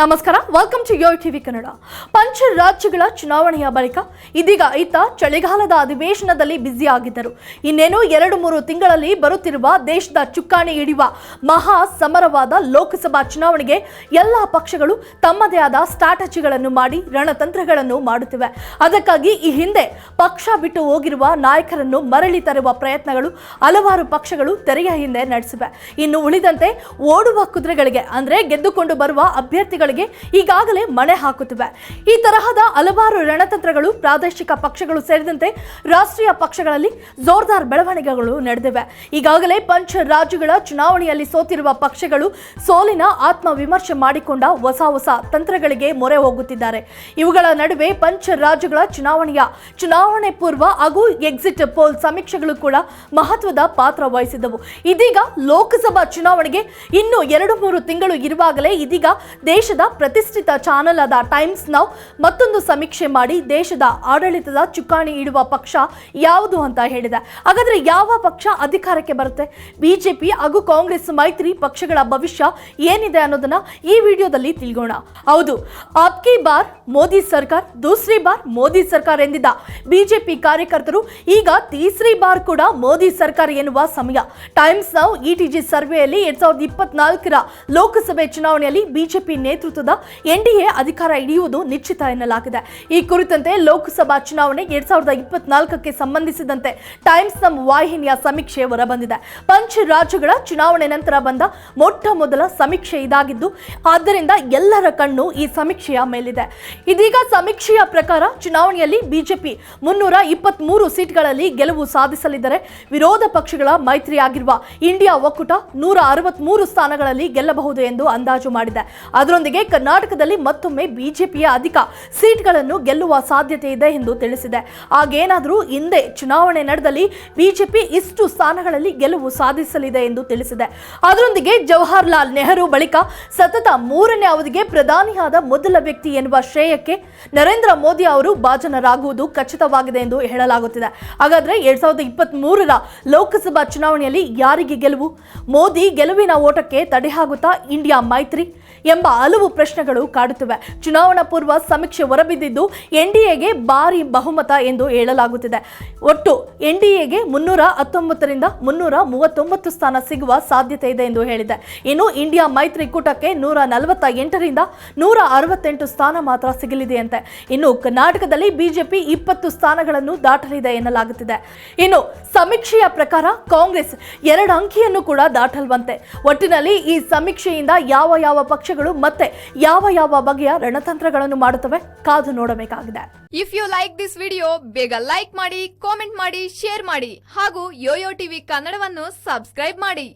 ನಮಸ್ಕಾರ welcome to your TV Kannada ಪಂಚ ರಾಜ್ಯಗಳ ಚುನಾವಣೆಯ ಬಳಿಕ ಇದೀಗ ಈತ ಚಳಿಗಾಲದ ಅಧಿವೇಶನದಲ್ಲಿ ಬ್ಯುಸಿಯಾಗಿದ್ದರು ಇನ್ನೇನು ಎರಡು ಮೂರು ತಿಂಗಳಲ್ಲಿ ಬರುತ್ತಿರುವ ದೇಶದ ಚುಕ್ಕಾಣಿ ಹಿಡಿಯುವ ಮಹಾ ಸಮರವಾದ ಲೋಕಸಭಾ ಚುನಾವಣೆಗೆ ಎಲ್ಲ ಪಕ್ಷಗಳು ತಮ್ಮದೇ ಆದ ಸ್ಟ್ರಾಟಜಿಗಳನ್ನು ಮಾಡಿ ರಣತಂತ್ರಗಳನ್ನು ಮಾಡುತ್ತಿವೆ. ಅದಕ್ಕಾಗಿ ಈ ಹಿಂದೆ ಪಕ್ಷ ಬಿಟ್ಟು ಹೋಗಿರುವ ನಾಯಕರನ್ನು ಮರಳಿ ತರುವ ಪ್ರಯತ್ನಗಳು ಹಲವಾರು ಪಕ್ಷಗಳು ತೆರೆಯ ಹಿಂದೆ ನಡೆಸಿವೆ. ಇನ್ನು ಉಳಿದಂತೆ ಓಡುವ ಕುದುರೆಗಳಿಗೆ, ಅಂದ್ರೆ ಗೆದ್ದುಕೊಂಡು ಬರುವ ಅಭ್ಯರ್ಥಿಗಳಿಗೆ ಈಗಾಗಲೇ ಮಣೆ ಹಾಕುತ್ತಿವೆ. ಈ ತರಹದ ಹಲವಾರು ರಣತಂತ್ರಗಳು ಪ್ರಾದೇಶಿಕ ಪಕ್ಷಗಳು ಸೇರಿದಂತೆ ರಾಷ್ಟ್ರೀಯ ಪಕ್ಷಗಳಲ್ಲಿ ಜೋರ್ದಾರ್ ಬೆಳವಣಿಗೆಗಳು ನಡೆದಿವೆ. ಈಗಾಗಲೇ ಪಂಚ ರಾಜ್ಯಗಳ ಚುನಾವಣೆಯಲ್ಲಿ ಸೋತಿರುವ ಪಕ್ಷಗಳು ಸೋಲಿನ ಆತ್ಮವಿಮರ್ಶೆ ಮಾಡಿಕೊಂಡ ಹೊಸ ಹೊಸ ತಂತ್ರಗಳಿಗೆ ಮೊರೆ ಹೋಗುತ್ತಿದ್ದಾರೆ. ಇವುಗಳ ನಡುವೆ ಪಂಚ ರಾಜ್ಯಗಳ ಚುನಾವಣೆಯ ಚುನಾವಣೆ ಪೂರ್ವ ಹಾಗೂ ಎಕ್ಸಿಟ್ ಪೋಲ್ ಸಮೀಕ್ಷೆಗಳು ಕೂಡ ಮಹತ್ವದ ಪಾತ್ರ ವಹಿಸಿದವು. ಇದೀಗ ಲೋಕಸಭಾ ಚುನಾವಣೆಗೆ ಇನ್ನು ಎರಡು ಮೂರು ತಿಂಗಳು ಇರುವಾಗಲೇ ಇದೀಗ ದೇಶದ ಪ್ರತಿಷ್ಠಿತ ಚಾನೆಲ್ ಆದ ಟೈಮ್ಸ್ ನೌ ಮತ್ತೊಂದು ಸಮೀಕ್ಷೆ ಮಾಡಿ ದೇಶದ ಆಡಳಿತದ ಚುಕ್ಕಾಣಿ ಇಡುವ ಪಕ್ಷ ಯಾವುದು ಅಂತ ಹೇಳಿದೆ. ಹಾಗಾದ್ರೆ ಯಾವ ಪಕ್ಷ ಅಧಿಕಾರಕ್ಕೆ ಬರುತ್ತೆ? ಬಿಜೆಪಿ ಹಾಗೂ ಕಾಂಗ್ರೆಸ್ ಮೈತ್ರಿ ಪಕ್ಷಗಳ ಭವಿಷ್ಯ ಏನಿದೆ ಅನ್ನೋದನ್ನ ಈ ವಿಡಿಯೋದಲ್ಲಿ ತಿಳ್ಗೋಣ. ಹೌದು ಆಪ್ಕಿ ಬಾರ್ ಮೋದಿ ಸರ್ಕಾರ್, ದೂಸರಿ ಬಾರ್ ಮೋದಿ ಸರ್ಕಾರ್ ಎಂದಿದ್ದ ಬಿಜೆಪಿ ಕಾರ್ಯಕರ್ತರು ಈಗ ತೀಸ್ರಿ ಬಾರ್ ಕೂಡ ಮೋದಿ ಸರ್ಕಾರ ಎನ್ನುವ ಸಮಯ. ಟೈಮ್ಸ್ ನೌ ಇಟಿಜಿ ಸರ್ವೆಯಲ್ಲಿ ಎರಡ್ ಸಾವಿರದ ಇಪ್ಪತ್ನಾಲ್ಕರ ಲೋಕಸಭೆ ಚುನಾವಣೆಯಲ್ಲಿ ಬಿಜೆಪಿ ನೇತೃತ್ವದ ಎನ್ಡಿಎ ಅಧಿಕಾರ ಹಿಡಿಯುವುದು ನಿಶ್ಚಿತ ಎನ್ನಲಾಗಿದೆ. ಈ ಕುರಿತಂತೆ ಲೋಕಸಭಾ ಚುನಾವಣೆ ಎರಡ್ ಸಾವಿರದ ಇಪ್ಪತ್ನಾಲ್ಕಕ್ಕೆ ಸಂಬಂಧಿಸಿದಂತೆ ಟೈಮ್ಸ್ ನಮ್ಮ ವಾಹಿನಿಯ ಸಮೀಕ್ಷೆ ಹೊರಬಂದಿದೆ. ಪಂಚ ರಾಜ್ಯಗಳ ಚುನಾವಣೆ ನಂತರ ಬಂದ ಮೊಟ್ಟ ಮೊದಲ ಸಮೀಕ್ಷೆ ಇದಾಗಿದ್ದು, ಆದ್ದರಿಂದ ಎಲ್ಲರ ಕಣ್ಣು ಈ ಸಮೀಕ್ಷೆಯ ಮೇಲಿದೆ. ಇದೀಗ ಸಮೀಕ್ಷೆಯ ಪ್ರಕಾರ ಚುನಾವಣೆಯಲ್ಲಿ ಬಿಜೆಪಿ ಮುನ್ನೂರ ಇಪ್ಪತ್ಮೂರು ಸೀಟ್ಗಳಲ್ಲಿ ಗೆಲುವು ಸಾಧಿಸಲಿದ್ದರೆ ವಿರೋಧ ಪಕ್ಷಗಳ ಮೈತ್ರಿಯಾಗಿರುವ ಇಂಡಿಯಾ ಒಕ್ಕೂಟ ನೂರ ಅರವತ್ಮೂರು ಸ್ಥಾನಗಳಲ್ಲಿ ಗೆಲ್ಲಬಹುದು ಎಂದು ಅಂದಾಜು ಮಾಡಿದೆ. ಅದರೊಂದಿಗೆ ಕರ್ನಾಟಕದಲ್ಲಿ ಮತ್ತೊಮ್ಮೆ ಬಿಜೆಪಿಯ ಅಧಿಕ ಸೀಟ್ಗಳನ್ನು ಗೆಲ್ಲುವ ಸಾಧ್ಯತೆ ಇದೆ ಎಂದು ತಿಳಿಸಿದೆ. ಹಾಗೇನಾದರೂ ಹಿಂದೆ ಚುನಾವಣೆ ನಡೆದಲ್ಲಿ ಬಿಜೆಪಿ ಇಷ್ಟು ಸ್ಥಾನಗಳಲ್ಲಿ ಗೆಲುವು ಸಾಧಿಸಲಿದೆ ಎಂದು ತಿಳಿಸಿದೆ. ಅದರೊಂದಿಗೆ ಜವಾಹರ್ಲಾಲ್ ನೆಹರು ಬಳಿಕ ಸತತ ಮೂರನೇ ಅವಧಿಗೆ ಪ್ರಧಾನಿಯಾದ ಮೊದಲ ವ್ಯಕ್ತಿ ಎನ್ನುವ ಶ್ರೇಯಕ್ಕೆ ನರೇಂದ್ರ ಮೋದಿ ಅವರು ಭಾಜನರಾಗುವುದು ಖಚಿತವಾಗಿದೆ ಎಂದು ಹೇಳಲಾಗುತ್ತಿದೆ. ಹಾಗಾದ್ರೆ ಎರಡ್ ಸಾವಿರದ ಇಪ್ಪತ್ತ್ ಲೋಕಸಭಾ ಚುನಾವಣೆಯಲ್ಲಿ ಯಾರಿಗೆ ಗೆಲುವು? ಮೋದಿ ಗೆಲುವಿನ ಓಟಕ್ಕೆ ತಡೆಹಾಗುತ್ತಾ ಇಂಡಿಯಾ ಮೈತ್ರಿ? ಎಂಬ ಹಲವು ಪ್ರಶ್ನೆಗಳು ಕಾಡುತ್ತಿವೆ. ಚುನಾವಣಾ ಪೂರ್ವ ಸಮೀಕ್ಷೆ ಹೊರಬಿದ್ದಿದ್ದು ಎನ್ಡಿಎಗೆ ಭಾರಿ ಬಹುಮತ ಎಂದು ಹೇಳಲಾಗುತ್ತಿದೆ. ಒಟ್ಟು ಎನ್ಡಿಎಗೆ ಮುನ್ನೂರ ಹತ್ತೊಂಬತ್ತರಿಂದ ಮುನ್ನೂರ ಮೂವತ್ತೊಂಬತ್ತು ಸ್ಥಾನ ಸಿಗುವ ಸಾಧ್ಯತೆ ಇದೆ ಎಂದು ಹೇಳಿದೆ. ಇನ್ನು ಇಂಡಿಯಾ ಮೈತ್ರಿಕೂಟಕ್ಕೆ ನೂರ ನಲವತ್ತ ಎಂಟರಿಂದ ನೂರ ಅರವತ್ತೆಂಟು ಸ್ಥಾನ ಮಾತ್ರ ಸಿಗಲಿದೆಯಂತೆ. ಇನ್ನು ಕರ್ನಾಟಕದಲ್ಲಿ ಬಿಜೆಪಿ ಇಪ್ಪತ್ತು ಸ್ಥಾನಗಳನ್ನು ದಾಟಲಿದೆ ಎನ್ನಲಾಗುತ್ತಿದೆ. ಇನ್ನು ಸಮೀಕ್ಷೆಯ ಪ್ರಕಾರ ಕಾಂಗ್ರೆಸ್ ಎರಡು ಅಂಕಿಯನ್ನು ಕೂಡ ದಾಟಲ್ವಂತೆ. ಒಟ್ಟಿನಲ್ಲಿ ಈ ಸಮೀಕ್ಷೆಯಿಂದ ಯಾವ ಯಾವ ಪಕ್ಷಗಳು ಮತ್ತೆ ಯಾವ ಯಾವ ಬಗೆಯ ರಣತಂತ್ರಗಳನ್ನು ಮಾಡುತ್ತವೆ ಕಾದು ನೋಡಬೇಕಾಗಿದೆ. If you like this video ಬೇಗ ಲೈಕ್ ಮಾಡಿ ಕಾಮೆಂಟ್ ಮಾಡಿ ಶೇರ್ ಮಾಡಿ ಹಾಗೂ ಯೋಯೋ ಟಿವಿ ಕನ್ನಡವನ್ನು ಸಬ್ಸ್ಕ್ರೈಬ್ ಮಾಡಿ.